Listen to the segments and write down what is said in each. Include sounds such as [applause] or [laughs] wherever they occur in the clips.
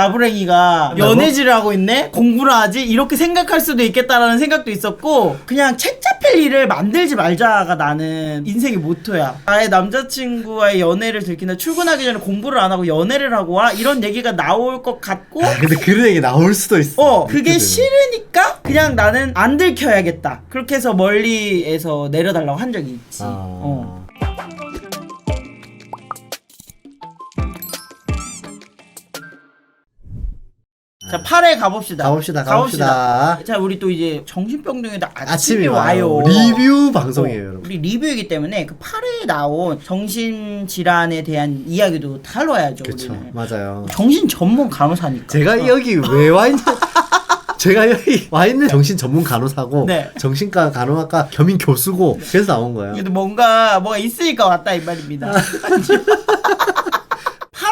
나부랭이가? 연애질을 하고 있네? 공부를 하지? 이렇게 생각할 수도 있겠다라는 생각도 있었고 그냥 책 잡힐 일을 만들지 말자가 나는 인생의 모토야 나의 남자친구와의 연애를 들킨다 출근하기 전에 공부를 안 하고 연애를 하고 와? 이런 얘기가 나올 것 같고 아, 근데 그런 얘기 나올 수도 있어. 어 그게. 싫으니까 그냥 나는 안 들켜야겠다 그렇게 해서 멀리에서 내려달라고 한 적이 있지 아. 어. 자 8회 가봅시다 가봅시다, 가봅시다. 자 우리 또 이제 정신병동에도 아침이, 아침이 와요, 와요. 리뷰 방송이에요, 어, 여러분. 우리 리뷰이기 때문에 그 8회에 나온 정신질환에 대한 이야기도 다뤄야죠 그렇죠, 우리는 맞아요. 정신 전문 간호사니까 제가 어. 여기 왜 와 있는? [laughs] 제가 여기 와 있는 정신 전문 간호사고 네. 정신과 간호학과 겸임 교수고 그래서 나온 거예요. 그래도 뭔가 뭐가 있으니까 왔다 이 말입니다. [laughs]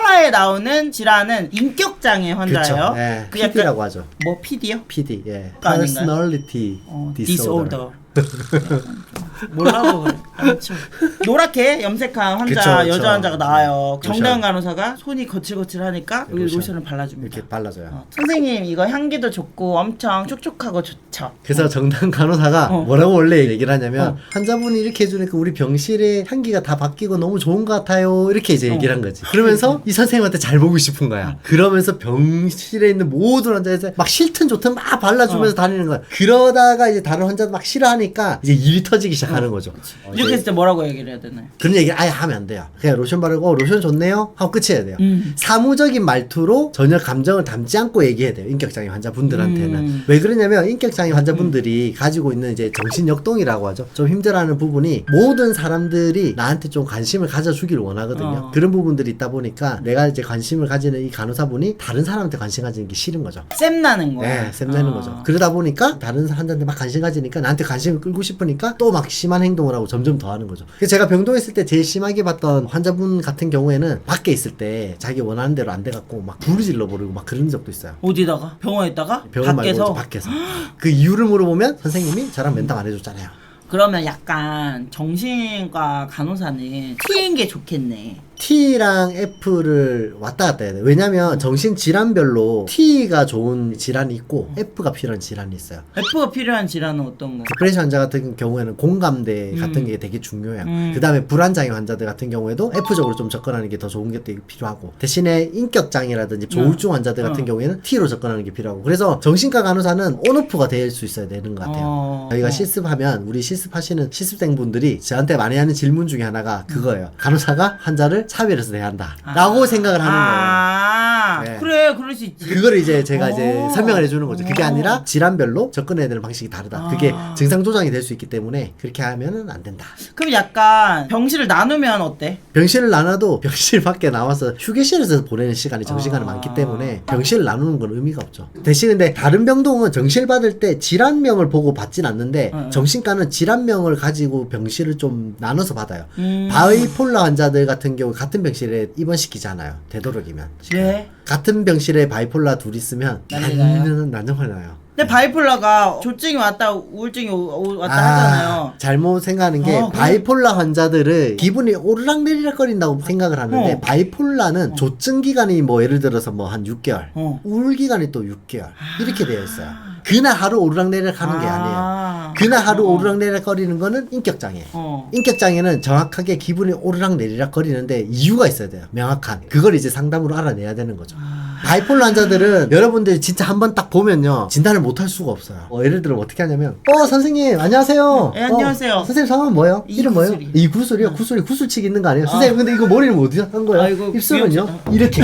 8화에 나오는 질환은 인격장애 환자예요. 그렇죠. 예, 그 약간 PD라고 하죠. 뭐 PD요? PD, 예. 아닌가요? Personality 어, Disorder. disorder. [laughs] 몰라도 그래. 아무튼 노랗게 염색한 환자 그쵸, 그쵸. 여자 환자가 나와요. 로션. 정다은 간호사가 손이 거칠거칠하니까 여기 로션. 로션을 발라줍니다. 이렇게 발라줘요. 어, 선생님 이거 향기도 좋고 엄청 촉촉하고 좋죠. 그래서 정당 간호사가 어. 뭐라고 원래 얘기를 하냐면 어. 환자분이 이렇게 해주니까 우리 병실의 향기가 다 바뀌고 너무 좋은 것 같아요 이렇게 이제 얘기를 한 거지 그러면서 이 선생님한테 잘 보고 싶은 거야 그러면서 병실에 있는 모든 환자한테 막 싫든 좋든 막 발라주면서 다니는 거야 그러다가 이제 다른 환자도 막 싫어하니까 이제 일이 터지기 시작하는 거죠 어, 이렇게 이제 했을 때 뭐라고 얘기를 해야 되나요? 그런 얘기를 아예 하면 안 돼요 그냥 로션 바르고 어, 로션 좋네요 하고 끝이어야 돼요 음. 사무적인 말투로 전혀 감정을 담지 않고 얘기해야 돼요. 인격장애 환자분들한테는. 음. 왜 그러냐면 인격장애 환자분들이 가지고 있는 이제 정신 역동이라고 하죠. 좀 힘들어하는 부분이 모든 사람들이 나한테 좀 관심을 가져주기를 원하거든요. 어. 그런 부분들이 있다 보니까 내가 이제 관심을 가지는 이 간호사분이 다른 사람한테 관심 가지는 게 싫은 거죠. 쌤 나는 거야. 네, 샘내는 어. 거죠. 그러다 보니까 다른 환자한테 막 관심 가지니까 나한테 관심 을 끌고 싶으니까 또 막 심한 행동을 하고 점점 더 하는 거죠. 그래서 제가 병동에 있을 때 제일 심하게 봤던 환자분 같은 경우에는 밖에 있을 때 자기 원하는 대로 안 돼갖고 막 불을 질러 버리고 막 그런 적도 있어요. 어디다가? 병원에 있다가? 병원 밖에서? 말고 밖에서. 그 이유를 물어보면 선생님이 저랑 면담 안 해줬잖아요. 그러면 약간 정신과 간호사는 T인 게 좋겠네. T랑 F를 왔다 갔다 해야 돼요. 왜냐면 정신 질환별로 T가 좋은 질환이 있고 F가 필요한 질환이 있어요. F가 필요한 질환은 어떤 거? 디프레션 환자 같은 경우에는 공감대 음. 같은 게 되게 중요해요. 음. 그 다음에 불안 장애 환자들 같은 경우에도 F적으로 좀 접근하는 게 더 좋은 게 되게 필요하고 대신에 인격 장애라든지 조울증 환자들 같은 음. 경우에는 T로 접근하는 게 필요하고 그래서 정신과 간호사는 온오프가 될 수 있어야 되는 것 같아요. 어. 저희가 어. 실습하면 우리 실습하시는 실습생 분들이 저한테 많이 하는 질문 중에 하나가 그거예요. 간호사가 환자를 차별해서 대한다. 라고 생각을 하는 거예요. 아, 네. 그래, 그럴 수 있지. 그거를 이제 제가 이제 어. 설명을 해주는 거죠. 그게 어. 아니라 질환별로 접근해야 되는 방식이 다르다. 그게 아. 증상 조장이 될 수 있기 때문에 그렇게 하면은 안 된다. 그럼 약간 병실을 나누면 어때? 병실을 나눠도 [laughs] 병실 밖에 나와서 휴게실에서 보내는 시간이 정시간이 아. 많기 때문에 병실을 나누는 건 의미가 없죠. 대신 근데 다른 병동은 정실 받을 때 질환명을 보고 받진 않는데 응. 정신과는 질환명을 가지고 병실을 좀 나눠서 받아요. 음. 바이폴라 환자들 같은 경우 같은 병실에 입원시키잖아요. 되도록이면. 왜? 같은 병실에 바이폴라 둘 있으면 난리 나요? 난리는 난정말 나요. 근데 바이폴라가 조증이 왔다 우울증이 오- 오- 왔다 하잖아요. 잘못 생각하는 게 어, 그래? 바이폴라 환자들을 기분이 오르락내리락 거린다고 생각을 하는데 어. 바이폴라는 조증 기간이 뭐 예를 들어서 뭐 한 6개월, 어. 우울 기간이 또 6개월 이렇게 되어 있어요. 그날 하루 오르락내리락 하는 게 아니에요. 아. 그날 하루 어. 오르락내리락 거리는 거는 인격장애. 어. 인격장애는 정확하게 기분이 오르락내리락 거리는데 이유가 있어야 돼요. 명확한. 그걸 이제 상담으로 알아내야 되는 거죠. 아. 바이폴라 환자들은 [laughs] 여러분들이 진짜 한 번 딱 보면요 진단을 못 할 수가 없어요. 어, 예를 들어 어떻게 하냐면 어 선생님 안녕하세요. 네, 안녕하세요. 어, 선생님 성함은 뭐예요? 이름 뭐예요? 이구슬이. 이 구슬이요. 구슬이 구슬치기 있는 거 아니에요? 선생님 근데 이거 머리는 어디서 한 거예요? 아이고, 입술은요? 위험하다. 이렇게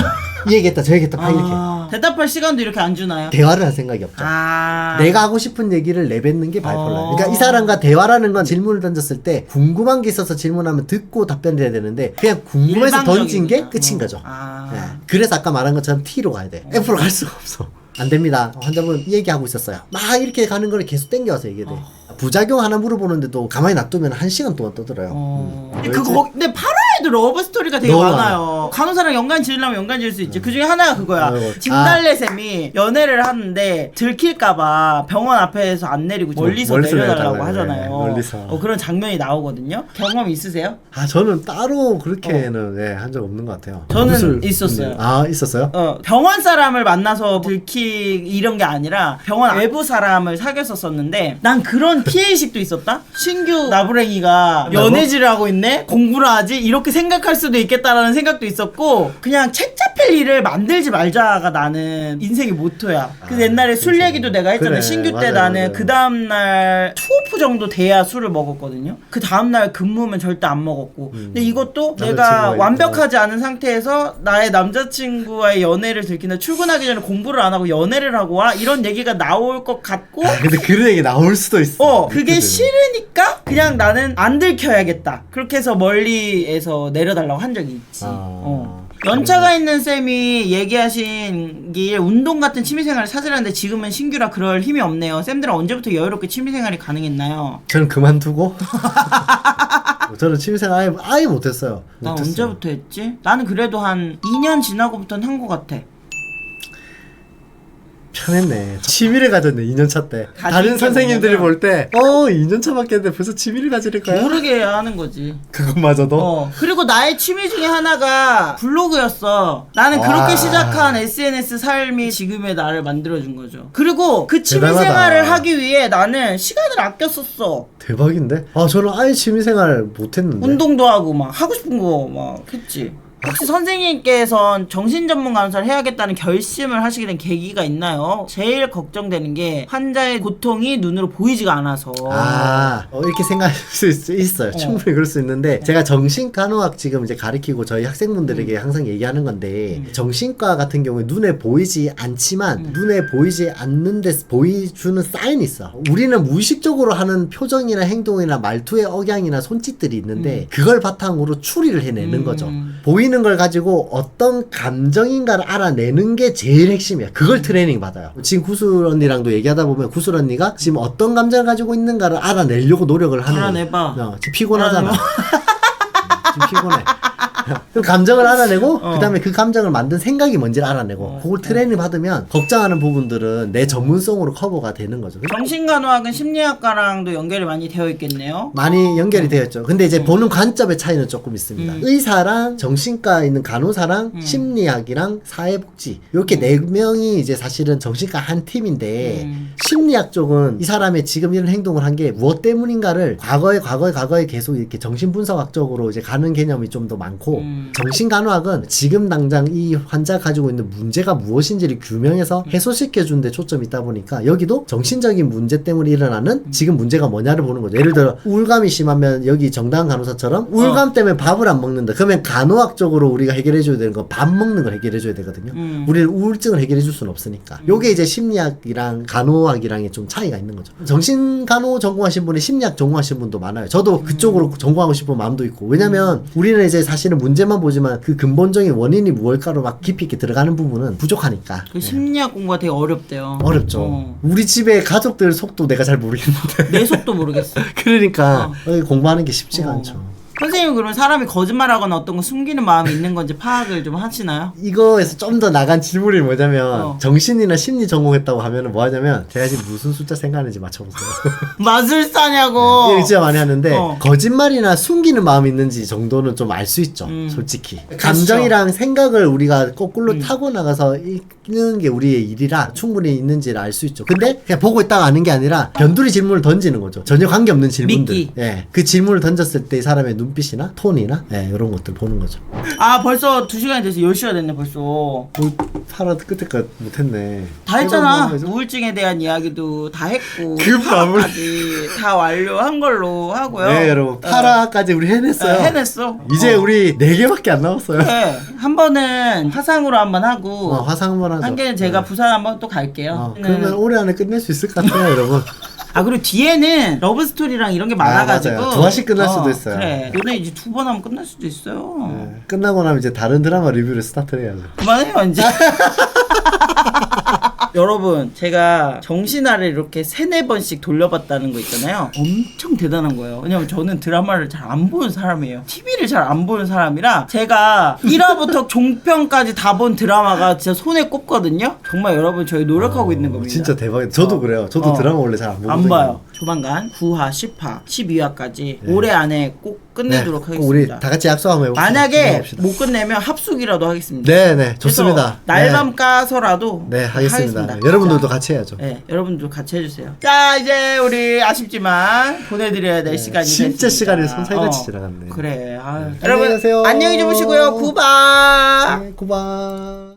이 얘기했다 저 얘기했다 막 이렇게 아. 대답할 시간도 이렇게 안 주나요? 대화를 할 생각이 없죠. 아. 내가 하고 싶은 얘기를 내뱉는 게 바이폴라. 어. 그러니까 이 사람과 대화라는 건 질문을 던졌을 때 궁금한 게 있어서 질문하면 듣고 답변을 해야 되는데 그냥 궁금해서 던진 게. 끝인 어. 거죠. 아. 네. 그래서 아까 말한 것처럼 T로 가야 돼. F로 갈 수가 없어. 안 됩니다. 환자분 이 얘기하고 있었어요. 막 이렇게 가는 거를 계속 땡겨와서 얘기해 돼. 부작용 하나 물어보는데도 가만히 놔두면 한 시간 동안 떠들어요. 어. 음. 근데 그거 근데 8화 에 드라마에도 러브 스토리가 되게 너무 많아요. 간호사랑 연관 지으려면 연관 지을 수 있지. 그 중에 하나가 그거야. 아이고. 진달래 쌤이 연애를 하는데 들킬까봐 병원 앞에서 안 내리고 멀리서 멀리서 내려달라고 내려달라고, 하잖아요. 네, 멀리서. 어, 그런 장면이 나오거든요. 경험 있으세요? 아 저는 따로 그렇게는 예, 한 적 없는 것 같아요. 저는 있었어요. 아 있었어요? 어, 병원 사람을 만나서 들키 이런 게 아니라 병원 외부 사람을 사귀었었었는데 난 그런 피해의식도 있었다? 신규 나부랭이가 연애질을 하고 있네? 공부를 하지? 이렇게 생각할 수도 있겠다라는 생각도 있었고 그냥 책 잡힐 일을 만들지 말자가 나는 인생의 모토야. 그래서 아, 옛날에 술 그치. 얘기도 내가 했잖아. 그래, 신규 때 맞아요, 나는 맞아요. 그 다음날 투오프 정도 돼야 술을 먹었거든요. 그 다음 날 근무면 절대 안 먹었고. 근데 이것도 내가 완벽하지 않은 상태에서 나의 남자친구와의 연애를 들키나 출근하기 전에 공부를 안 하고 연애를 하고 와? 이런 얘기가 나올 것 같고. 아, 근데 그런 얘기 나올 수도 있어. 어 그게. 싫으니까 그냥 나는 안 들켜야겠다. 그렇게 해서 멀리에서 내려달라고 한 적이 있지 아. 어. 연차가 있는 쌤이 얘기하신 게 운동 같은 취미생활을 찾으라는데 지금은 신규라 그럴 힘이 없네요 쌤들은 언제부터 여유롭게 취미생활이 가능했나요? 저는 그만두고 [laughs] 저는 취미생활 아예, 아예 못했어요. 나 못했어요. 언제부터 했지? 나는 그래도 한 2년 지나고부터는 한 것 같아 편했네. 취미를 가졌네 2년차 때. 다른 게 선생님들이 볼 때, 어 2년차 밖에 했는데 벌써 취미를 가지니까요. 모르게 하는 거지 그것마저도. 어 그리고 나의 취미 중에 하나가 블로그였어 나는 그렇게 와. 시작한 SNS 삶이 지금의 나를 만들어준 거죠 그리고 그 취미 대단하다. 생활을 하기 위해 나는 시간을 아꼈었어 대박인데? 아 저는 아예 취미생활 못했는데. 운동도 하고 막 하고 싶은 거 막 했지 혹시 선생님께선 정신 전문 간호사를 해야겠다는 결심을 하시게 된 계기가 있나요? 제일 걱정되는 게 환자의 고통이 눈으로 보이지가 않아서 아, 어, 이렇게 생각할 [laughs] 수 있, 있어요. 충분히 그럴 수 있는데, 제가 정신간호학 지금 이제 가르치고 저희 학생분들에게 항상 얘기하는 건데, 정신과 같은 경우에 눈에 보이지 않지만, 눈에 보이지 않는데 보여주는 사인이 있어. 우리는 무의식적으로 하는 표정이나 행동이나 말투의 억양이나 손짓들이 있는데, 그걸 바탕으로 추리를 해내는 음. 거죠. 보이는 걸 가지고 어떤 감정인가를 알아내는 게 제일 핵심이야. 그걸 트레이닝 받아요. 지금 구슬 언니랑도 얘기하다 보면 구슬 언니가 지금 어떤 감정을 가지고 있는가를 알아내려고 노력을 하는. 알아내봐. 어, 지금 피곤하잖아. 음, 지금 피곤해. 그럼 감정을 알아내고 어. 그다음에 그 감정을 만든 생각이 뭔지를 알아내고 그걸 트레이닝 받으면 걱정하는 부분들은 내 전문성으로 커버가 되는 거죠. 정신간호학은 심리학과랑도 연결이 많이 되어 있겠네요. 많이 연결이 되었죠. 근데 이제 보는 관점의 차이는 조금 있습니다. 음. 의사랑 정신과 있는 간호사랑 심리학이랑 사회복지 이렇게 네 명이 이제 사실은 정신과 한 팀인데 음. 심리학 쪽은 이 사람의 지금 이런 행동을 한 게 무엇 때문인가를 과거에 과거에 과거에 계속 이렇게 정신분석학적으로 이제 가는 개념이 좀 더 많고 음. 정신간호학은 지금 당장 이 환자 가지고 있는 문제가 무엇인지를 규명해서 해소시켜 주는 데 초점이 있다 보니까 여기도 정신적인 문제 때문에 일어나는 지금 문제가 뭐냐를 보는 거죠. 예를 들어 우울감이 심하면 여기 정당한 간호사처럼 우울감 때문에 밥을 안 먹는다. 그러면 간호학적으로 우리가 해결해 줘야 되는 건 밥 먹는 걸 해결해 줘야 되거든요. 음. 우리는 우울증을 해결해 줄 수는 없으니까. 요게 이제 심리학이랑 간호학이랑의 좀 차이가 있는 거죠. 정신 간호 전공하신 분이 심리학 전공하신 분도 많아요. 저도 그쪽으로 전공하고 싶은 마음도 있고. 왜냐면 우리는 이제 사실은 문제만 보지만 그 근본적인 원인이 무엇일까로 막 깊이 있게 들어가는 부분은 부족하니까. 그 심리학 공부가 되게 어렵대요. 어렵죠. 어. 우리 집에 가족들 속도 내가 잘 모르겠는데. 내 속도 모르겠어. [laughs] 그러니까 어, 공부하는 게 쉽지가 어. 않죠. 선생님 그러면 사람이 거짓말하거나 어떤 거 숨기는 마음이 있는 건지 파악을 좀 하시나요? 이거에서 좀 더 나간 질문이 뭐냐면 어. 정신이나 심리 전공했다고 하면은 뭐 하냐면 제가 지금 무슨 숫자 생각하는지 맞춰보세요. [laughs] 마술사냐고. 이거 진짜 많이 하는데 어. 거짓말이나 숨기는 마음이 있는지 정도는 좀 알 수 있죠. 음. 솔직히 감정이랑 생각을 우리가 거꾸로 음. 타고 나가서 읽는 게 우리의 일이라 충분히 있는지를 알 수 있죠. 근데 그냥 보고 있다가 아는 게 아니라 변두리 질문을 던지는 거죠. 전혀 관계 없는 질문들. 미끼. 예, 그 질문을 던졌을 때 이 사람의 눈 빛이나 톤이나 예, 이런 것들 보는 거죠. 아 벌써 2시간이 돼서 10시가 됐네 벌써. 뭐 살아 끝에까지 못했네. 다 했잖아. 우울증에 대한 이야기도 다 했고 그 파악까지 [laughs] 다 완료한 걸로 하고요. 네, 여러분 파라까지 우리 해냈어요. 어, 해냈어. 이제 어. 우리 네 개밖에 안 남았어요. 네, 한 번은 화상으로 한 번 하고 어, 화상 한번 하죠. 한 개는 제가 네. 부산 한번 또 갈게요. 어, 네. 그러면 올해 안에 끝낼 수 있을 것 같아요, 여러분. [laughs] 아 그리고 뒤에는 러브 스토리랑 이런 게 많아가지고 맞아요. 두 화씩 끝날 수도 있어요. 그래. 너네 이제 두 번 하면 끝날 수도 있어요. 네. 끝나고 나면 이제 다른 드라마 리뷰를 스타트를 해야죠. 그만해요 이제. [laughs] 여러분 제가 정신아를 이렇게 세네 번씩 돌려봤다는 거 있잖아요 엄청 대단한 거예요 왜냐면 저는 드라마를 잘 안 보는 사람이에요 TV를 잘 안 보는 사람이라 제가 1화부터 [laughs] 종편까지 다 본 드라마가 진짜 손에 꼽거든요 정말 여러분 저희 노력하고 있는 겁니다 진짜 대박이다. 저도 그래요. 저도 어. 드라마 원래 잘 안 보거든요. 안 봐요 조만간 9화 10화 12화까지 올해 안에 꼭 끝내도록 네, 꼭 우리 하겠습니다 다 같이 약속 한번 해봅시다. 만약에 해봅시다. 못 끝내면 합숙이라도 하겠습니다 네, 네, 좋습니다. 날밤 까서라도 네, 네 하겠습니다. 하겠습니다. 여러분들도 자, 같이 해야죠. 네, 여러분도 같이 해주세요. 자, 이제 우리 아쉽지만 보내드려야 될 시간이 진짜 됐습니다. 시간이 선살같이 지나갔네. 그래. 아유. 네, 여러분 안녕히 주무시고요. 구박. 네, 고박.